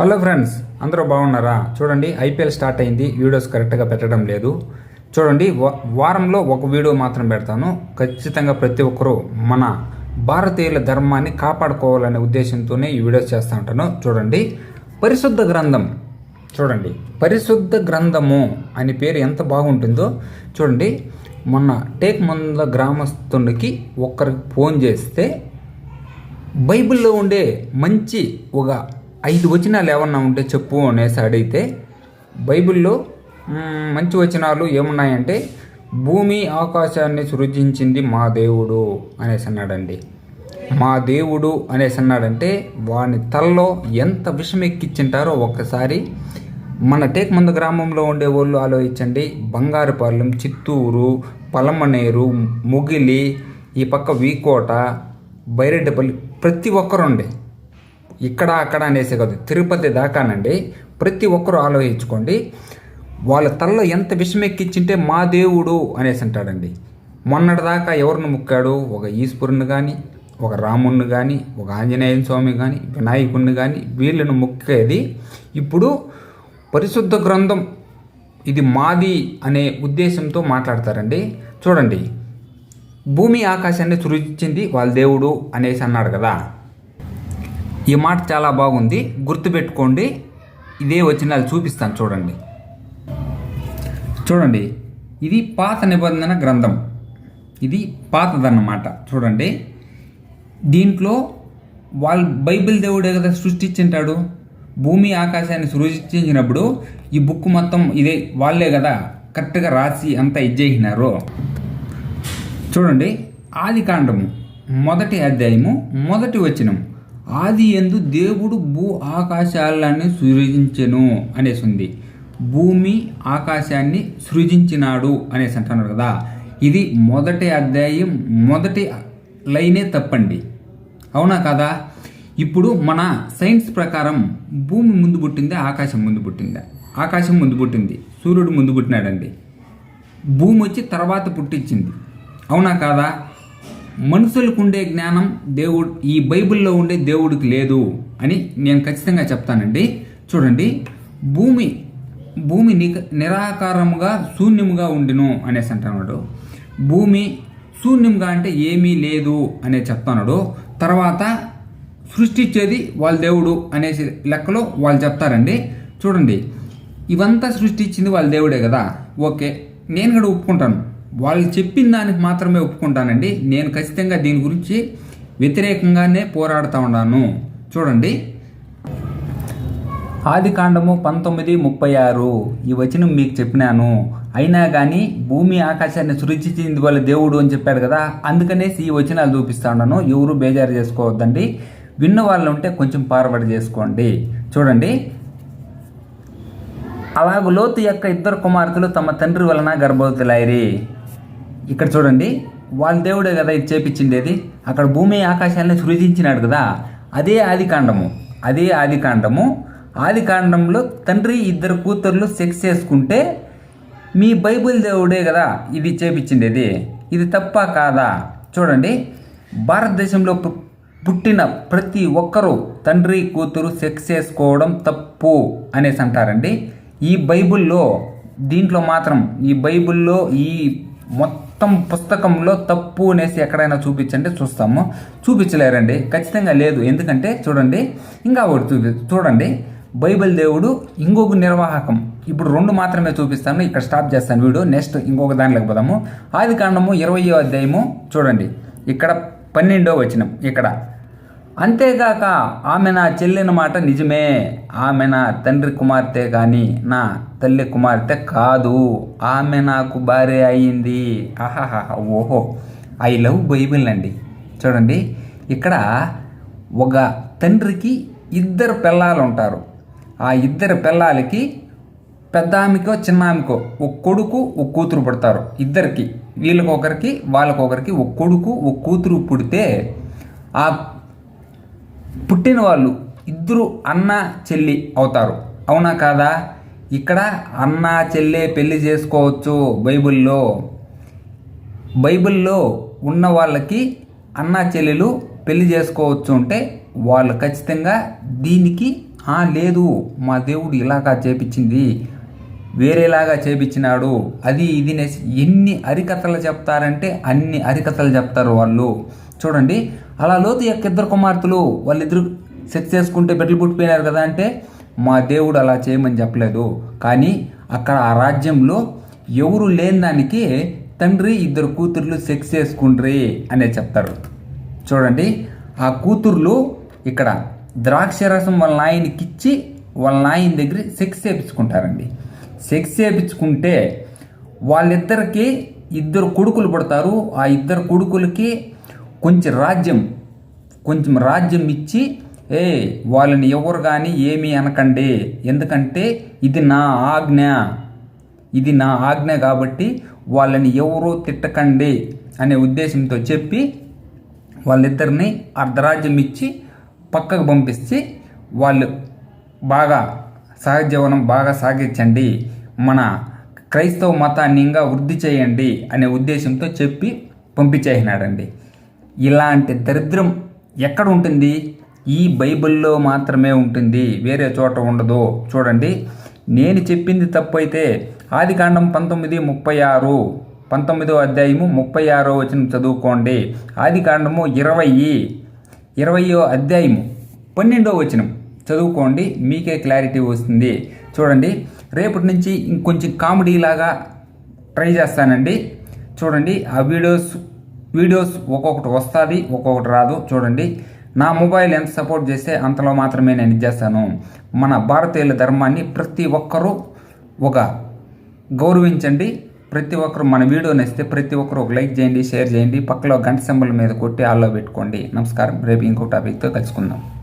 Hello friends అందరూ బాగున్నారా? చూడండి ఐపీఎల్ స్టార్ట్ అయింది వీడియోస్ కరెక్ట్గా పెట్టడం లేదు. చూడండి వారంలో ఒక వీడియో మాత్రం పెడతాను. ఖచ్చితంగా ప్రతి ఒక్కరూ మన భారతీయుల ధర్మాన్ని కాపాడుకోవాలనే ఉద్దేశంతోనే ఈ వీడియోస్ చేస్తూ ఉంటాను. చూడండి పరిశుద్ధ గ్రంథం. చూడండి పరిశుద్ధ గ్రంథము అనే పేరు ఎంత బాగుంటుందో చూడండి. మొన్న టేక్ మంద గ్రామస్తునికి ఒక్కరికి ఫోన్ చేస్తే బైబిల్లో ఉండే మంచి ఒక ఐదు వచనాలు ఏమన్నా ఉంటే చెప్పు అనేసి అడిగితే బైబిల్లో మంచి వచనాలు ఏమున్నాయంటే భూమి ఆకాశాన్ని సృజించింది మా దేవుడు అనేసి అన్నాడండి. మా దేవుడు అనేసి అన్నాడంటే వాని తలలో ఎంత విషం ఎక్కించింటారో ఒక్కసారి మన టేక్మంద గ్రామంలో ఉండే వాళ్ళు ఆలోచించండి బంగారుపాలెం చిత్తూరు పలమనేరు ముగిలి ఈ పక్క వీకోట బైరెడ్డిపల్లి ప్రతి ఒక్కరు ఉండే ఇక్కడ అక్కడ అనేసి కాదు. తిరుపతి దాకానండి. ప్రతి ఒక్కరూ ఆలోచించుకోండి. వాళ్ళ తలలో ఎంత విషం ఎక్కించింటే మా దేవుడు అనేసి అంటాడండి. మొన్నటిదాకా ఎవరిని ముక్కాడు? ఒక ఈశ్వరుని కానీ ఒక రాముణ్ణి కానీ ఒక ఆంజనేయ స్వామి కానీ వినాయకుణ్ణి కానీ వీళ్ళను ముక్కేది. ఇప్పుడు పరిశుద్ధ గ్రంథం ఇది మాది అనే ఉద్దేశంతో మాట్లాడతారండి. చూడండి. భూమి ఆకాశాన్ని సృజించింది వాళ్ళ దేవుడు అనేసి అన్నాడు కదా. ఈ మాట చాలా బాగుంది. గుర్తుపెట్టుకోండి. ఇదే వచ్చిన చూపిస్తాను చూడండి. చూడండి. ఇది పాత నిబంధన గ్రంథం. ఇది పాతదన్నమాట. చూడండి. దీంట్లో వాళ్ళు బైబిల్ దేవుడే కదా సృష్టించింటాడు. భూమి ఆకాశాన్ని సృష్టించినప్పుడు ఈ బుక్ మొత్తం ఇదే వాళ్ళే కదా కరెక్ట్గా రాసి అంతా ఇచ్చేసినారు. చూడండి. ఆది కాండము. మొదటి అధ్యాయము మొదటి వచనం. ఆది ఎందు దేవుడు భూ ఆకాశాలను సృజించెను అనేసి ఉంది భూమి ఆకాశాన్ని సృజించినాడు అనేసి అంటున్నారు కదా. ఇది మొదటి అధ్యాయం మొదటి లైనే తప్పండి. అవునా కదా? ఇప్పుడు మన సైన్స్ ప్రకారం భూమి ముందు పుట్టింది ఆకాశం ముందు పుట్టిందా? ఆకాశం ముందు పుట్టింది సూర్యుడు ముందు పుట్టినాడండి. భూమి వచ్చి తర్వాత పుట్టించింది. అవునా కాదా? మనుషులకు ఉండే జ్ఞానం దేవుడు ఈ బైబిల్లో ఉండే దేవుడికి లేదు అని నేను ఖచ్చితంగా చెప్తానండి. చూడండి భూమి భూమి నిరాకారముగా శూన్యముగా ఉండును అనేసి అంటున్నాడు. భూమి శూన్యంగా అంటే ఏమీ లేదు అనే చెప్తున్నాడు. తర్వాత సృష్టించేది వాళ్ళ దేవుడు అనేసి లెక్కలో వాళ్ళు చెప్తారండి. చూడండి ఇవంతా సృష్టించింది వాళ్ళ దేవుడే కదా. ఓకే నేను కూడా ఒప్పుకుంటాను. వాళ్ళు చెప్పిన దానికి మాత్రమే ఒప్పుకుంటానండి. నేను ఖచ్చితంగా దీని గురించి వ్యతిరేకంగానే పోరాడుతూ ఉన్నాను. చూడండి. ఆది కాండము పంతొమ్మిది ముప్పై ఆరు. ఈ వచనం మీకు చెప్పినాను. అయినా కానీ భూమి ఆకాశాన్ని సృష్టించింది వాళ్ళ దేవుడు అని చెప్పాడు కదా అందుకనేసి ఈ వచనాలు చూపిస్తా ఉన్నాను. ఎవరు బేజారు చేసుకోవద్దండి. విన్న వాళ్ళు ఉంటే కొంచెం పారబడి చేసుకోండి. చూడండి. అలాగ లోతు యొక్క ఇద్దరు కుమార్తెలు తమ తండ్రి వలన గర్భవతులైరి. ఇక్కడ చూడండి వాళ్ళ దేవుడే కదా ఇది చేపించిండేది. అక్కడ భూమి ఆకాశాన్ని సృజించినాడు కదా అదే ఆది కాండము అదే ఆది కాండము ఆది కాండంలో తండ్రి ఇద్దరు కూతుర్లు సెక్స్ చేసుకుంటే మీ బైబిల్ దేవుడే కదా ఇది చేపించిండేది. ఇది తప్ప కాదా? చూడండి భారతదేశంలో పు- పుట్టిన ప్రతి ఒక్కరూ తండ్రి కూతురు సెక్స్ చేసుకోవడం తప్పు అనేసి అంటారండి. ఈ బైబిల్లో దీంట్లో మాత్రం ఈ బైబిల్లో ఈ మొత్తం మొత్తం పుస్తకంలో తప్పు అనేసి ఎక్కడైనా చూపించండి చూస్తాము. చూపించలేరండి. ఖచ్చితంగా లేదు. ఎందుకంటే చూడండి ఇంకా ఒకటి చూపి చూడండి. బైబిల్ దేవుడు ఇంకొక నిర్వాహకం. ఇప్పుడు రెండు మాత్రమే చూపిస్తాను. ఇక్కడ స్టాప్ చేస్తాను వీడియో. నెక్స్ట్ ఇంకొక దానిలోకి పోదాము. ఆది కాండము ఇరవయో అధ్యాయము చూడండి. ఇక్కడ పన్నెండో వచనం. ఇక్కడ. అంతేగాక ఆమె నా చెల్లిన మాట నిజమే. ఆమె నా తండ్రి కుమార్తె కానీ నా తల్లి కుమార్తె కాదు. ఆమె నాకు భార్య అయింది. ఆహాహా ఓహో. ఐ లవ్ బైబిల్ అండి. చూడండి ఇక్కడ ఒక తండ్రికి ఇద్దరు పిల్లలు ఉంటారు. ఆ ఇద్దరు పిల్లలకి పెద్ద ఆమెకో చిన్న ఆమెకో ఒక కొడుకు ఒక కూతురు పుడతారు ఇద్దరికి. వీళ్ళకొకరికి వాళ్ళకొకరికి ఒక కొడుకు ఒక కూతురు పుడితే ఆ పుట్టిన వాళ్ళు ఇద్దరు అన్న చెల్లి అవుతారు. అవునా కాదా? ఇక్కడ అన్న చెల్లె పెళ్ళి చేసుకోవచ్చు బైబిల్లో. బైబిల్లో ఉన్న వాళ్ళకి అన్న చెల్లెలు పెళ్ళి చేసుకోవచ్చు అంటే వాళ్ళు ఖచ్చితంగా దీనికి "ఆ, లేదు మా దేవుడు ఇలాగా చేపించింది వేరేలాగా చేపించినాడు అది ఇది అనేసి ఎన్ని అరికథలు చెప్తారంటే అన్ని అరికథలు చెప్తారు వాళ్ళు. చూడండి అలా లోతు యొక్క ఇద్దరు కుమార్తెలు వాళ్ళిద్దరు సెక్స్ చేసుకుంటే బిడ్డలు పుట్టిపోయినారు కదా అంటే మా దేవుడు అలా చేయమని చెప్పలేదు. కానీ అక్కడ ఆ రాజ్యంలో ఎవరు లేని దానికి తండ్రి ఇద్దరు కూతుర్లు సెక్స్ చేసుకుండ్రి అనే చెప్తారు. చూడండి ఆ కూతుర్లు ఇక్కడ ద్రాక్షరసం వాళ్ళ నాయనకి ఇచ్చి వాళ్ళ నాయన దగ్గర సెక్స్ చేపించుకుంటారండి. సెక్స్ చేపించుకుంటే వాళ్ళిద్దరికి ఇద్దరు కొడుకులు పుడతారు. ఆ ఇద్దరు కొడుకులకి కొంచెం రాజ్యం కొంచెం రాజ్యం ఇచ్చి ఏ వాళ్ళని ఎవరు కానీ ఏమీ అనకండి. ఎందుకంటే ఇది నా ఆజ్ఞ. ఇది నా ఆజ్ఞ కాబట్టి వాళ్ళని ఎవరూ తిట్టకండి అనే ఉద్దేశంతో చెప్పి వాళ్ళిద్దరిని అర్ధరాజ్యం ఇచ్చి పక్కకు పంపిస్తే వాళ్ళు బాగా సహజీవనం బాగా సాగించండి. మన క్రైస్తవ మతాన్ని ఇంకా వృద్ధి చేయండి అనే ఉద్దేశంతో చెప్పి పంపించేసినాడండి. ఇలాంటి దరిద్రం ఎక్కడ ఉంటుంది? ఈ బైబిల్లో మాత్రమే ఉంటుంది. వేరే చోట ఉండదు. చూడండి నేను చెప్పింది తప్పైతే ఆది ఆదికాండం పంతొమ్మిది ముప్పై ఆరు పంతొమ్మిదో అధ్యాయము ముప్పై ఆరో వచ్చిన చదువుకోండి. ఆదికాండము ఇరవై ఇరవయో అధ్యాయము పన్నెండో వచనం చదువుకోండి మీకే క్లారిటీ వస్తుంది. చూడండి రేపటి నుంచి ఇంకొంచెం కామెడీ లాగా ట్రై చేస్తానండి. చూడండి ఆ వీడియోస్ వీడియోస్ ఒక్కొక్కటి వస్తుంది ఒక్కొక్కటి రాదు. చూడండి. నా మొబైల్ ఎంత సపోర్ట్ చేస్తే అంతలో మాత్రమే నేను ఇచ్చేస్తాను మన భారతీయుల ధర్మాన్ని ప్రతి ఒక్కరూ ఒక గౌరవించండి. ప్రతి ఒక్కరు మన వీడియో నచ్చితే ప్రతి ఒక్కరు ఒక లైక్ చేయండి షేర్ చేయండి. పక్కలో గంట సింబల్ మీద కొట్టి ఆల్లో పెట్టుకోండి. నమస్కారం. రేపు ఇంకో టాపిక్తో కలుసుకుందాం.